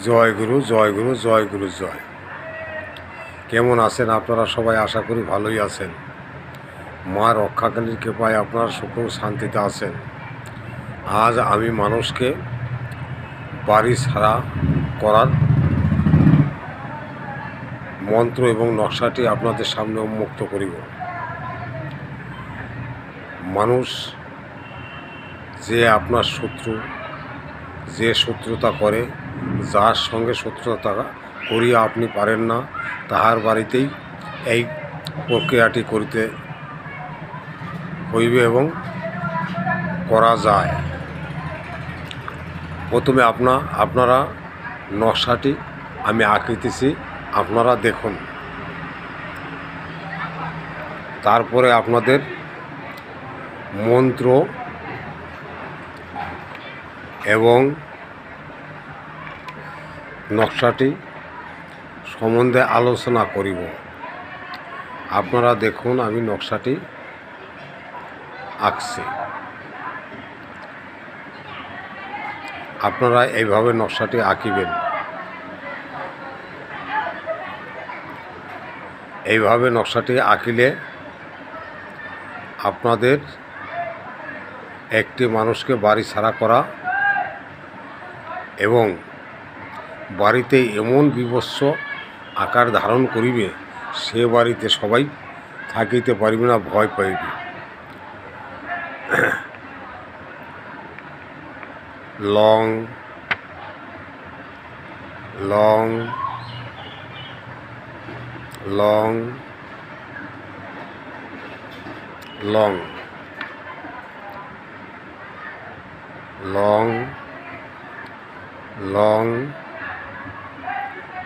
জয় গুরু জয় গুরু জয় গুরু, জয়। কেমন আছেন আপনারা সবাই? আশা করি ভালোই আছেন। মা রক্ষাকালীর কৃপায় আপনারা সুখ শান্তিতে আছেন। আজ আমি মানুষকে বাড়ি ছাড়া করার মন্ত্র এবং নকশাটি আপনাদের সামনে উন্মুক্ত করিব। মানুষ যে আপনার শত্রু, যে শত্রুতা করে যার সঙ্গে শত্রুতা করিয়া আপনি পারেন না, তাহার বাড়িতেই এই প্রক্রিয়াটি করিতে হইবে এবং করা যায়। প্রথমে আপনা, আপনারা নকশাটি আমি আঁকিতেছি, আপনারা দেখুন। তারপরে আপনাদের মন্ত্র এবং নকশাটি সম্বন্ধে আলোচনা করিব। আপনারা দেখুন আমি নকশাটি আঁকছি। আপনারা এইভাবে নকশাটি আঁকিবেন। এইভাবে নকশাটি আঁকিলে আপনাদের একটি মানুষকে বাড়ি ছাড়া করা এবং বাড়িতে এমন বিভৎস আকার ধারণ করিবে, সে বাড়িতে সবাই থাকিতে পারিবে না, ভয় পাইবে। Long long long long long long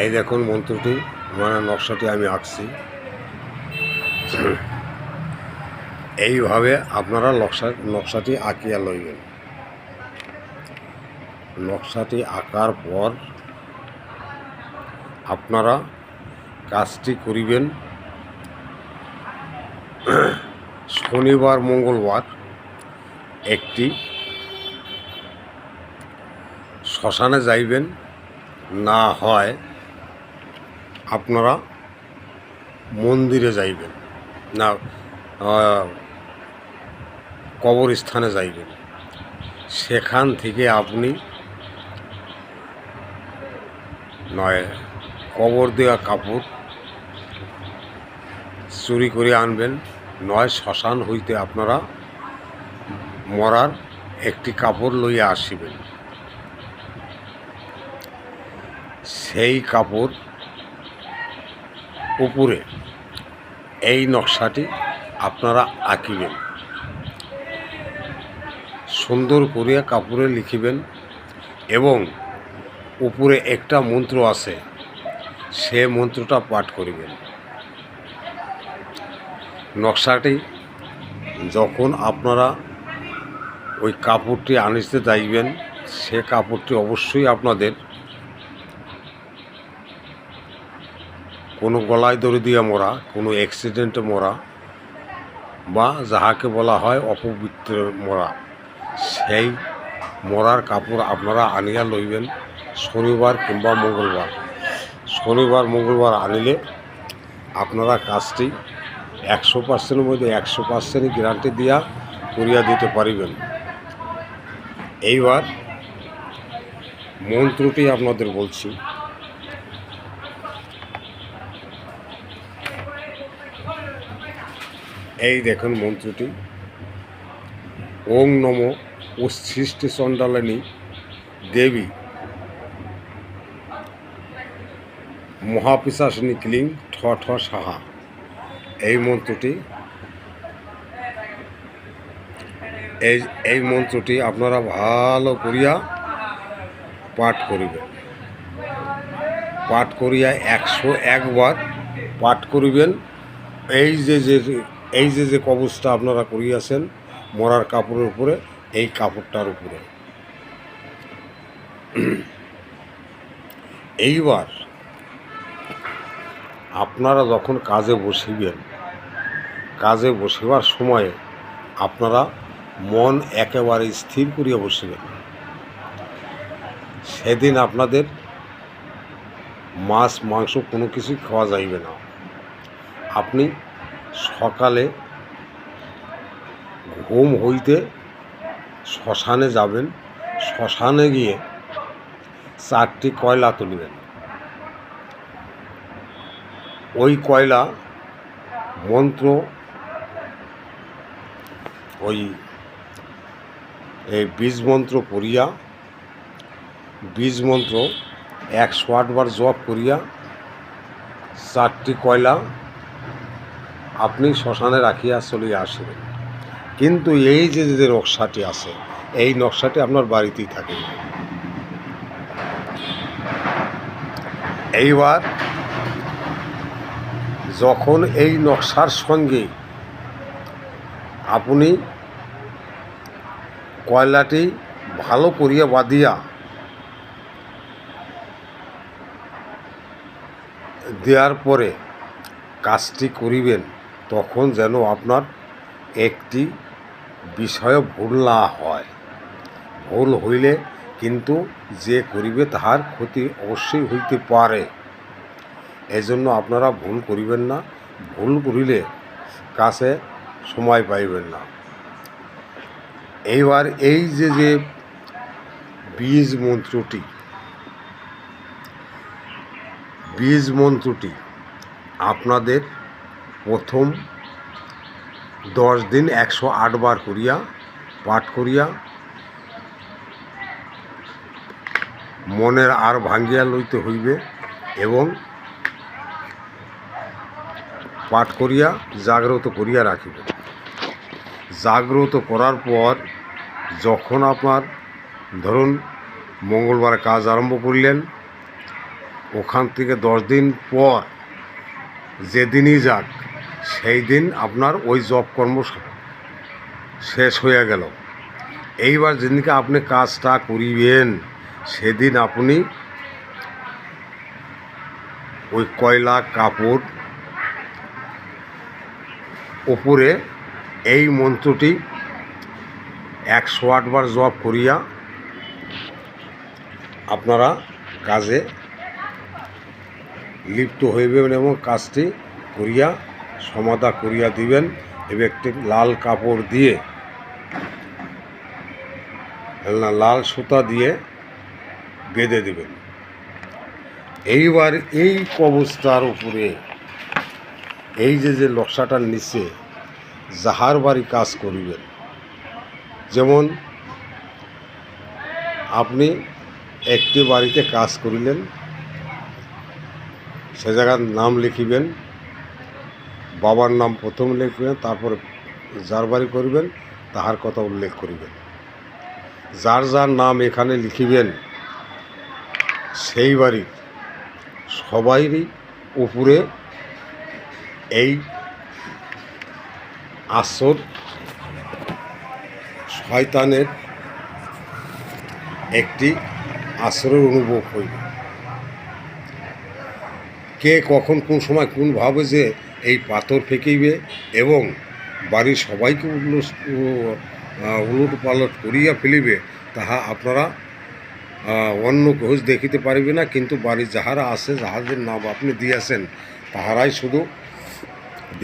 এই দেখুন মন্ত্রটি মানে নকশাটি আমি আঁকছি। এইভাবে আপনারা নকশা, নকশাটি আঁকিয়া লইবেন। নকশাটি আঁকার পর আপনারা কাজটি করিবেন শনিবার, মঙ্গলবার, একটি শ্মশানে যাইবেন। না হয় আপনারা মন্দিরে যাইবেন। না কবরস্থানে যাইবেন। সেখান থেকে আপনি নয়, কবর দেওয়া কাপড় চুরি করে আনবেন। নয়, শ্মশান হইতে আপনারা মরার একটি কাপড় লইয়া আসিবেন। সেই কাপড় উপরে। এই নকশাটি আপনারা আঁকিবেন। সুন্দর করিয়া কাপড়ে লিখিবেন এবং উপরে একটা মন্ত্র আছে, সে মন্ত্রটা পাঠ করিবেন। নকশাটি যখন আপনারা ওই কাপড়টি আনিতে যাইবেন, সে কাপড়টি অবশ্যই আপনাদের কোনো গলায় দড়ি দিয়ে মরা, কোনো অ্যাক্সিডেন্টে মরা বা যাহাকে বলা হয় অপবিত্র মরা, সেই মরার কাপড় আপনারা আনিয়া লইবেন শনিবার কিংবা মঙ্গলবার। শনিবার, মঙ্গলবার আনিলে আপনারা কাজটি একশো পার্সেন্টের মধ্যে একশো পার্সেন্ট গ্যারান্টি দিয়া করিয়া দিতে পারিবেন। এইবার মন্ত্রটি আপনাদের বলছি। এই দেখুন মন্ত্রটি। ওং নম উচ্ছিষ্টি চণ্ডালিনী দেবী। মহাপিশাসিনী ক্লিং ঠ ঠ সাহা। এই মন্ত্রটি এই এই মন্ত্রটি আপনারা ভালো করিয়া পাঠ করিবেন। পাঠ করিয়া একশো একবার পাঠ করিবেন। এই যে যে এই যে যে কবচটা আপনারা করিয়াছেন, মরার কাপড়ের উপরে, এই কাপড়টার উপরে। এইবার আপনারা যখন কাজে বসিবেন, কাজে বসিবার সময়ে আপনারা মন একেবারে স্থির করিয়া বসিবেন। সেদিন আপনাদের মাছ, মাংস কোনো কিছুই খাওয়া যাইবে না। আপনি সকালে ঘুম হইতে শ্মশানে যাবেন। শ্মশানে গিয়ে চারটি কয়লা তুলবেন। ওই কয়লা মন্ত্র, ওই এই বীজ মন্ত্র পড়িয়া, বীজ মন্ত্র একশো আটবার জপ করিয়া, চারটি কয়লা আপনি শ্মশানে রাখিয়া চলিয়া আসিবেন। কিন্তু এই যে যে নকশাটি আছে, এই নকশাটি আপনার বাড়িতেই থাকে। এইবার যখন এই নকশার সঙ্গে আপনি কয়লাটি ভালো করিয়া বাঁধিয়া দেওয়ার পরে কাজটি করিবেন তখন যেন আপনার একটি বিষয় ভুল না হয়। ভুল হইলে কিন্তু যে করিবে তাহার ক্ষতি অবশ্যই হইতে পারে। এজন্য আপনারা ভুল করিবেন না। ভুল করিলে কাছে সময় পাইবেন না। এইবার এই যে যে বীজ মন্ত্রটি বীজ মন্ত্রটি আপনাদের প্রথম দশ দিন একশো আটবার করিয়া পাঠ করিয়া মনের আর ভাঙ্গিয়া লইতে হইবে এবং পাঠ করিয়া জাগ্রত করিয়া রাখিবে। জাগ্রত করার পর যখন আপনার ধরুন মঙ্গলবার কাজ আরম্ভ করলেন, ওখান থেকে দশ দিন পর যেদিনই যাক সেই দিন আপনার ওই জব কর্ম শেষ হয়ে গেল। এইবার যেদিনকে আপনি কাজটা করিবেন, সেদিন আপনি ওই কয়লা কাপড় ওপরে এই মন্ত্রটি একশো আটবার জপ করিয়া আপনারা কাজে লিপ্ত হইবেন এবং কাজটি করিয়া সমাধা করিয়া দিবেন এবং একটি লাল কাপড় দিয়ে না, লাল সুতা দিয়ে বেঁধে দিবেন। এইবার এই কবচটার উপরে এই যে যে নকশাটার নিচে যাহার বাড়ি কাজ করিবেন। যেমন আপনি একটি বাড়িতে কাজ করিলেন সে জায়গার নাম লিখিবেন বাবার নাম প্রথম লিখবেন তারপর যার বাড়ি করবেন, তাহার কথা উল্লেখ করিবেন। যার যার নাম এখানে লিখিবেন, সেই বাড়ির সবাইরই উপরে এই আসর শয়তানের একটি আসরের অনুভব হইবে। কে কখন কোন সময় কোন ভাবে যে এই পাথর ফেঁকিবে এবং বাড়ির সবাইকে উল্লস উলট পালট করিয়া ফেলিবে, তাহা আপনারা অন্য ঘোষ দেখিতে পারিবে না, কিন্তু বাড়ির যাহারা আছে, যাহাদের নাম আপনি দিয়েছেন, তাহারাই শুধু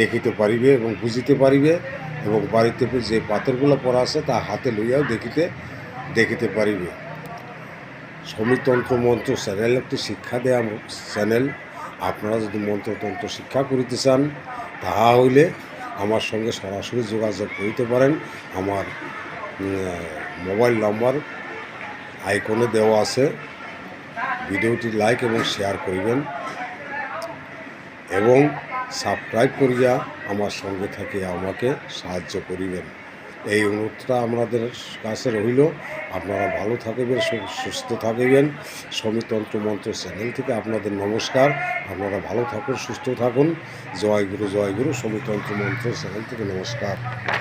দেখিতে পারিবে এবং বুঝিতে পারিবে এবং বাড়িতে যে পাথরগুলো পড়া আছে, তা হাতে লইয়াও দেখিতে দেখিতে পারিবে। সমিতন্ত্র মন্ত্র চ্যানেল, একটি শিক্ষা দেয়া চ্যানেল। আপনারা যদি মন্ত্রতন্ত্র শিক্ষা করিতে চান, তাহা হইলে আমার সঙ্গে সরাসরি যোগাযোগ করিতে পারেন। আমার মোবাইল নম্বর আইকনে দেওয়া আছে। ভিডিওটি লাইক এবং শেয়ার করিবেন এবং সাবস্ক্রাইব করিয়া আমার সঙ্গে থেকে আমাকে সাহায্য করিবেন। এই অনুরোধটা আমাদের কাছে রইল। আপনারা ভালো থাকবেন সুস্থ থাকবেন। সমিতন্ত্র মন্ত্র চ্যানেল থেকে আপনাদের নমস্কার। আপনারা ভালো থাকুন, সুস্থ থাকুন। জয় গুরু জয় গুরু। সমিতন্ত্র মন্ত্র চ্যানেল থেকে নমস্কার।